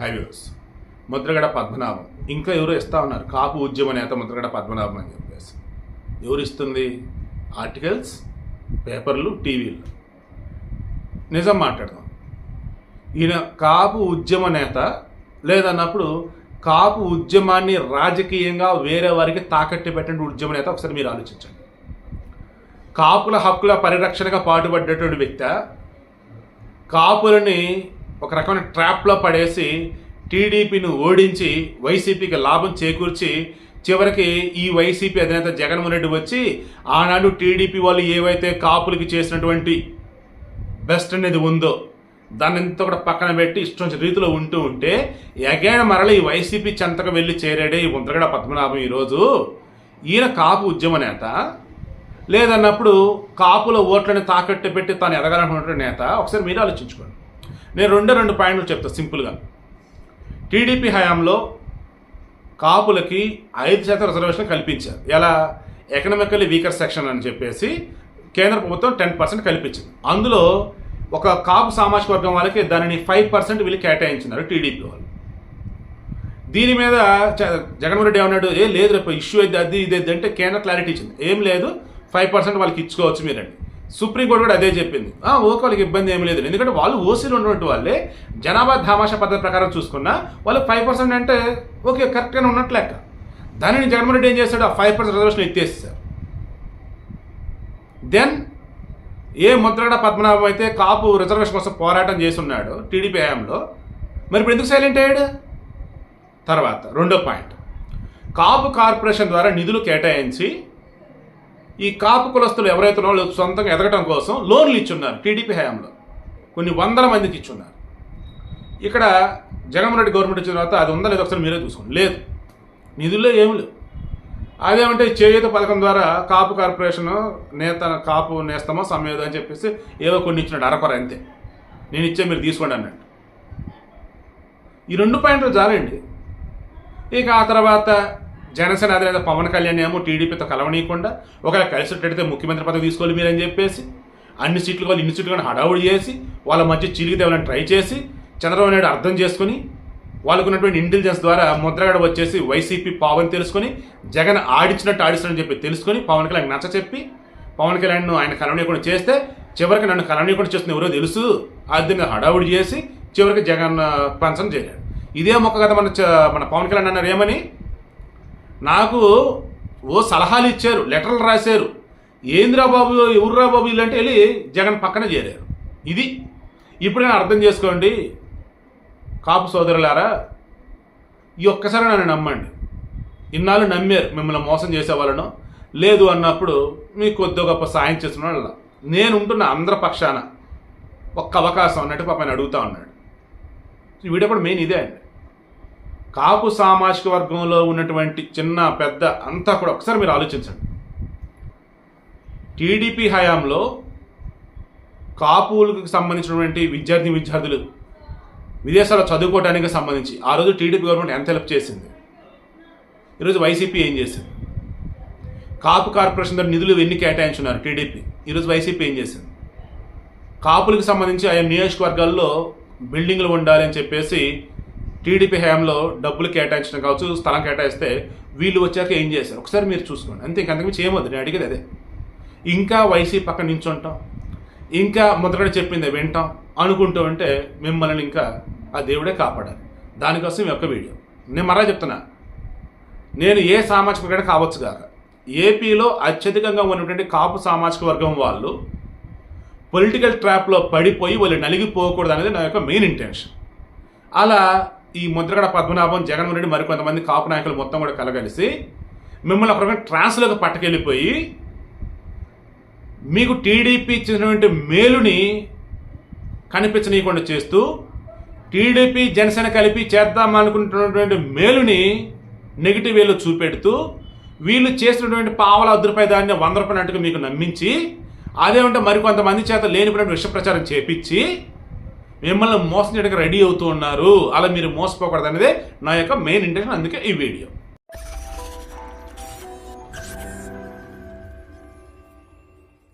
Highways. Mudragada Padmanabham. ఇంకా ఎవరో ఇస్తా ఉన్నారు. కాపు ఉద్యమ నేత ముద్రగడ పద్మనాభం అని చెప్పేసి. ఎవరు ఇస్తుంది? ఆర్టికల్స్ పేపర్లు టీవీలు. నిజం మాట్లాడదాం. ఈయన కాపు ఉద్యమ నేత లేదన్నప్పుడు కాపు ఉద్యమాన్ని రాజకీయంగా వేరే వారికి తాకట్టు పెట్టండి ఉద్యమ నేత ఒకసారి మీరు ఆలోచించండి. కాపుల హక్కుల పరిరక్షణగా పాటుపడ్డటువంటి వ్యక్తి కాపులని ఒక రకమైన ట్రాప్లో పడేసి టీడీపీని ఓడించి వైసీపీకి లాభం చేకూర్చి చివరికి ఈ వైసీపీ అధినేత జగన్మోహన్ రెడ్డి వచ్చి ఆనాడు టీడీపీ వాళ్ళు ఏవైతే కాపులకి చేసినటువంటి బెస్ట్ అనేది ఉందో దాన్ని ఎంత కూడా పక్కన పెట్టి ఇష్టం రీతిలో ఉంటూ ఉంటే ఎగైన మరల ఈ వైసీపీ చెంతకు వెళ్ళి చేరాడే ఈ ముందరగడ పద్మనాభం ఈరోజు. ఈయన కాపు ఉద్యమ నేత. లేదన్నప్పుడు కాపుల ఓట్లని తాకట్టు పెట్టి తాను ఎదగాలనుకున్నటువంటి నేత. ఒకసారి మీరు ఆలోచించుకోండి. నేను రెండే రెండు పాయింట్లు చెప్తా సింపుల్గా. టీడీపీ హయాంలో కాపులకి ఐదు శాతం రిజర్వేషన్ కల్పించారు. ఎలా? ఎకనామికల్లీ వీకర్ సెక్షన్ అని చెప్పేసి కేంద్ర ప్రభుత్వం టెన్ పర్సెంట్ కల్పించింది. అందులో ఒక కాపు సామాజిక వర్గం వాళ్ళకి దానిని ఫైవ్ పర్సెంట్ వీళ్ళు కేటాయించినారు టీడీపీ వాళ్ళు. దీని మీద జగన్మోహన్ రెడ్డి ఏమన్నాడు? ఏ లేదు రేపు ఇష్యూ అయితే అది ఇది ఇది అంటే కేంద్ర క్లారిటీ ఇచ్చింది. ఏం లేదు ఫైవ్ పర్సెంట్ వాళ్ళకి ఇచ్చుకోవచ్చు మీరండి. సుప్రీంకోర్టు కూడా అదే చెప్పింది. ఓకే వాళ్ళకి ఇబ్బంది ఏమి లేదు. ఎందుకంటే వాళ్ళు ఓసీలు ఉన్నటువంటి వాళ్ళే జనాభా ధామాషా పద్ధతి ప్రకారం చూసుకున్నా వాళ్ళు ఫైవ్ పర్సెంట్ అంటే ఓకే కరెక్ట్గానే ఉన్నట్లు లెక్క. దానిని జగన్మోహన్ రెడ్డి ఏం చేశాడు? ఆ ఫైవ్ పర్సెంట్ రిజర్వేషన్ ఎత్తేస్తారు దెన్ ఏ ముద్రగడ పద్మనాభం అయితే కాపు రిజర్వేషన్ కోసం పోరాటం చేసి ఉన్నాడు టీడీపీ హయాంలో మరి ఇప్పుడు ఎందుకు సైలెంట్ అయ్యాడు? తర్వాత రెండో పాయింట్ కాపు కార్పొరేషన్ ద్వారా నిధులు కేటాయించి ఈ కాపు కులస్తులు ఎవరైతే వాళ్ళు సొంతంగా ఎదగటం కోసం లోన్లు ఇచ్చున్నారు టీడీపీ హయాంలో. కొన్ని వందల మందికి ఇచ్చున్నారు. ఇక్కడ జగన్మోహన్ రెడ్డి గవర్నమెంట్ వచ్చిన తర్వాత అది ఉందా లేదు ఒకసారి మీరే చూసుకోండి. లేదు. నిధుల్లో ఏమి లేవు. అదేమంటే చేయూత పథకం ద్వారా కాపు కార్పొరేషన్ నేత కాపు నేస్తామో సమేదో అని చెప్పేసి ఏవో కొన్ని ఇచ్చినాడు అరకొర అంతే. నేను ఇచ్చే మీరు తీసుకోండి అన్నట్టు ఈ రెండు పాయింట్లు జారండి ఇక ఆ తర్వాత జనసేన అధినేత పవన్ కళ్యాణ్ ఏమో టీడీపీతో కలవనీయకుండా ఒకవేళ కలిసినట్టయితే ముఖ్యమంత్రి పదవి తీసుకోవాలి మీరని చెప్పేసి అన్ని సీట్లు వాళ్ళు ఇన్ని సీట్లు కానీ హడావుడి చేసి వాళ్ళ మధ్య చిలికి తేవాలని ట్రై చేసి చంద్రబాబు నాయుడు అర్థం చేసుకుని వాళ్ళకు ఉన్నటువంటి ఇంటెలిజెన్స్ ద్వారా ముద్రగడ వచ్చేసి వైసీపీ పావని తెలుసుకొని జగన్ ఆడించినట్టు ఆడిస్తున్నని చెప్పి తెలుసుకొని పవన్ కళ్యాణ్ నచ్చ చెప్పి పవన్ కళ్యాణ్ను ఆయన కలవనీయకుండా చేస్తే చివరికి నన్ను కలవనీయకుండా చేస్తున్న ఎవరో తెలుసు. అర్థంగా హడావుడి చేసి చివరికి జగన్ పంచం చేయలేడు ఇదే మొక్క కదా మన మన పవన్ కళ్యాణ్ అన్నారు ఏమని? నాకు ఓ సలహాలు ఇచ్చారు లెటర్లు రాశారు. ఏందిరా బాబు ఎవర్రా బాబు ఇలాంటి వెళ్ళి జగన్ పక్కన చేరారు. ఇది. ఇప్పుడు నేను అర్థం చేసుకోండి. కాపు సోదరులారా ఈ ఒక్కసారి నన్ను నమ్మండి. ఇన్నాళ్ళు నమ్మారు మిమ్మల్ని మోసం చేసేవాళ్ళను. లేదు అన్నప్పుడు మీకు కొద్ది గొప్ప సాయం చేసిన వాళ్ళ. నేను ఉంటున్న అందరి పక్షాన ఒక్క అవకాశం అన్నట్టు పాప అడుగుతా ఉన్నాడు. వీడప్పుడు కూడా మెయిన్ ఇదే అండి. కాపు సామాజిక వర్గంలో ఉన్నటువంటి చిన్న పెద్ద అంతా కూడా ఒకసారి మీరు ఆలోచించండి. టీడీపీ హయాంలో కాపులకు సంబంధించినటువంటి విద్యార్థి విద్యార్థులు విదేశాల్లో చదువుకోవడానికి సంబంధించి ఆ రోజు టీడీపీ గవర్నమెంట్ ఎంత హెల్ప్ చేసింది? ఈరోజు వైసీపీ ఏం చేసింది? కాపు కార్పొరేషన్ ద్వారా నిధులు ఎన్ని కేటాయించున్నారు టీడీపీ? ఈరోజు వైసీపీ ఏం చేసింది? కాపులకు సంబంధించి ఆయా నియోజకవర్గాల్లో బిల్డింగ్లు ఉండాలి అని చెప్పేసి టీడీపీ హయాంలో డబ్బులు కేటాయించడం కావచ్చు స్థలం కేటాయిస్తే వీళ్ళు వచ్చాక ఏం చేశారు? ఒకసారి మీరు చూసుకోండి. అంతే ఇంకంతకుమించి ఏమొద్దు నేను అడిగేది అదే. ఇంకా వైసీ పక్కన నించుంటాం. ఇంకా ముద్రగడ చెప్పింది వింటాం. అనుకుంటూ ఉంటే మిమ్మల్ని ఇంకా ఆ దేవుడే కాపాడాలి. దానికోసం ఈ యొక్క వీడియో. నేను మరలా చెప్తున్నా. నేను ఏ సామాజిక వర్గం కావచ్చు కాక ఏపీలో అత్యధికంగా ఉన్నటువంటి కాపు సామాజిక వర్గం వాళ్ళు పొలిటికల్ ట్రాప్లో పడిపోయి వాళ్ళు నలిగిపోకూడదు అనేది నా యొక్క మెయిన్ ఇంటెన్షన్. అలా ఈ ముద్రగడ పద్మనాభం జగన్మోహన్ రెడ్డి మరికొంతమంది కాపు నాయకులు మొత్తం కూడా కలగలిసి మిమ్మల్ని ఒక రకంగా ట్రాన్స్లోకి పట్టుకెళ్ళిపోయి మీకు టీడీపీ ఇచ్చినటువంటి మేలుని కనిపించనీయకుండా చేస్తూ టీడీపీ జనసేన కలిపి చేద్దాం అనుకుంటున్నటువంటి మేలుని నెగిటివ్ వేలో చూపెడుతూ వీళ్ళు చేసినటువంటి పావల అద్దరిపై దాన్ని వంద రూపాయలు మీకు నమ్మించి అదేమంటే మరికొంతమంది చేత లేనిపోయిన విష ప్రచారం చేపించి మిమ్మల్ని మోసం చేయడానికి రెడీ అవుతూ ఉన్నారు. అలా మీరు మోసపోకూడదు అనేది నా యొక్క మెయిన్ ఇంటెన్షన్ అందుకే ఈ వీడియో.